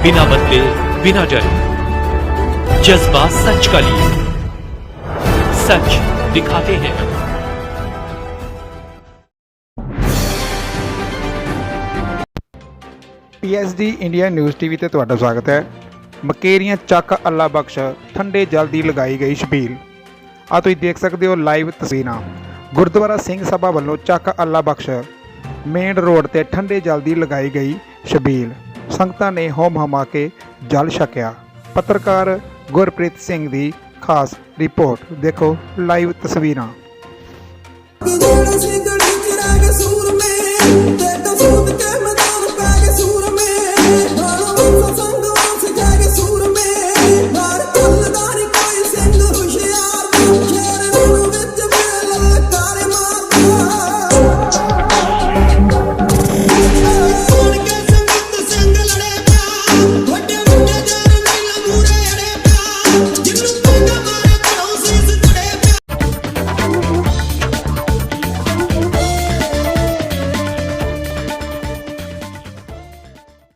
बिना बदले बिना डरे जज्बा सच का लिए सच दिखाते हैं ਪੀਐਸਡੀ ਇੰਡੀਆ ਨਿਊਜ਼ ਟੀਵੀ ਤੇ ਤੁਹਾਡਾ ਸਵਾਗਤ ਹੈ ਮਕੇਰੀਆਂ ਚੱਕ ਅੱਲਾ ਬਖਸ਼ ਠੰਡੇ ਜਲ ਦੀ ਲਗਾਈ ਗਈ ਛਬੀਲ ਆ ਤੁਸੀਂ ਦੇਖ ਸਕਦੇ ਹੋ ਲਾਈਵ ਤਸਵੀਰਾਂ ਗੁਰਦੁਆਰਾ ਸਿੰਘ ਸਭਾ ਵੱਲੋਂ ਚੱਕ ਅੱਲਾ ਬਖਸ਼ ਮੇਨ ਰੋਡ ਤੇ ਠੰਡੇ ਜਲ ਦੀ ਲਗਾਈ ਗਈ ਛਬੀਲ ਸੰਗਤਾਂ ਨੇ ਹੋਮ ਹਮਾ ਕੇ ਜਲ ਛਕਿਆ। ਪੱਤਰਕਾਰ ਗੁਰਪ੍ਰੀਤ ਸਿੰਘ ਦੀ ਖਾਸ ਰਿਪੋਰਟ। ਦੇਖੋ ਲਾਈਵ ਤਸਵੀਰਾਂ।